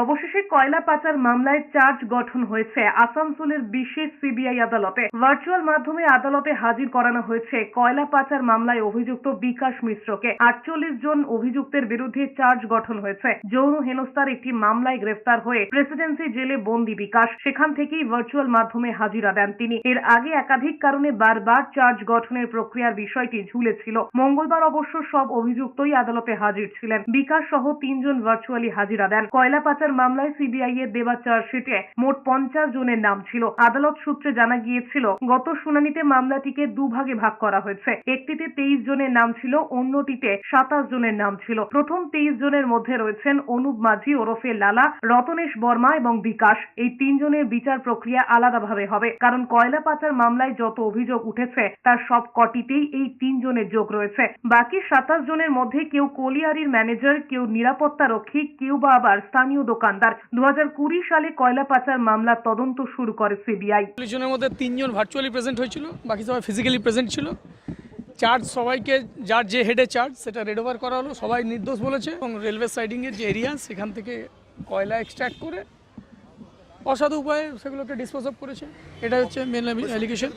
অবশেষে কয়লা পাচার মামলায় চার্জ গঠন হয়েছে আসানসোলের বিশেষ সিবিআই আদালতে। ভার্চুয়াল মাধ্যমে আদালতে হাজির করানো হয়েছে কয়লা পাচার মামলায় অভিযুক্ত বিকাশ মিশ্রকে। আটচল্লিশ জন অভিযুক্তের বিরুদ্ধে চার্জ গঠন হয়েছে। যৌন হেনস্থার একটি মামলায় গ্রেফতার হয়ে প্রেসিডেন্সি জেলে বন্দি বিকাশ। সেখান থেকেই ভার্চুয়াল মাধ্যমে হাজিরা দেন তিনি। এর আগে একাধিক কারণে বারবার চার্জ গঠনের প্রক্রিয়ার বিষয়টি ঝুলেছিল। মঙ্গলবার অবশ্য সব অভিযুক্তই আদালতে হাজির ছিলেন। বিকাশ সহ তিনজন ভার্চুয়ালি হাজিরা দেন। কয়লা পাচার মামলায় সিবিআই এর দেওয়া চার্জশিটে মোট পঞ্চাশ জনের নাম ছিল। আদালত সূত্রে জানা গিয়েছিল, গত শুনানিতে মামলাটিকে দুভাগে ভাগ করা হয়েছে। একটিতে তেইশ জনের নাম ছিল, অন্যটিতে সাতাশ জনের নাম ছিল। প্রথম তেইশ জনের মধ্যে রয়েছেন অনুপ মাঝি, ওরফে লালা, রতনেশ বর্মা এবং বিকাশ। এই তিনজনের বিচার প্রক্রিয়া আলাদাভাবে হবে। কারণ কয়লা পাচার মামলায় যত অভিযোগ উঠেছে, তার সব কটিতেই এই তিনজনের যোগ রয়েছে। বাকি সাতাশ জনের মধ্যে কেউ কলিয়ারির ম্যানেজার, কেউ নিরাপত্তা রক্ষী, কেউ বা আবার স্থানীয় দোকানদার। দু সালে কয়লা পাচার মামলার তদন্ত শুরু করে সিবিআই। জনের মধ্যে তিনজন ভার্চুয়ালি প্রেজেন্ট হয়েছিল, বাকি সবাই ফিজিক্যালি প্রেজেন্ট ছিল। চার্জ সবাইকে, যার যে হেডে চার্জ সেটা রেড ওভার করা হলো। সবাই নির্দোষ বলেছে এবং রেলওয়ে সাইডিংয়ের যে এরিয়া সেখান থেকে কয়লা এক্সট্র্যাক্ট করে অসাধু উপায়ে সেগুলোকে ডিসপোজ অফ করেছে। এটা হচ্ছে মেন অ্যালিগেশন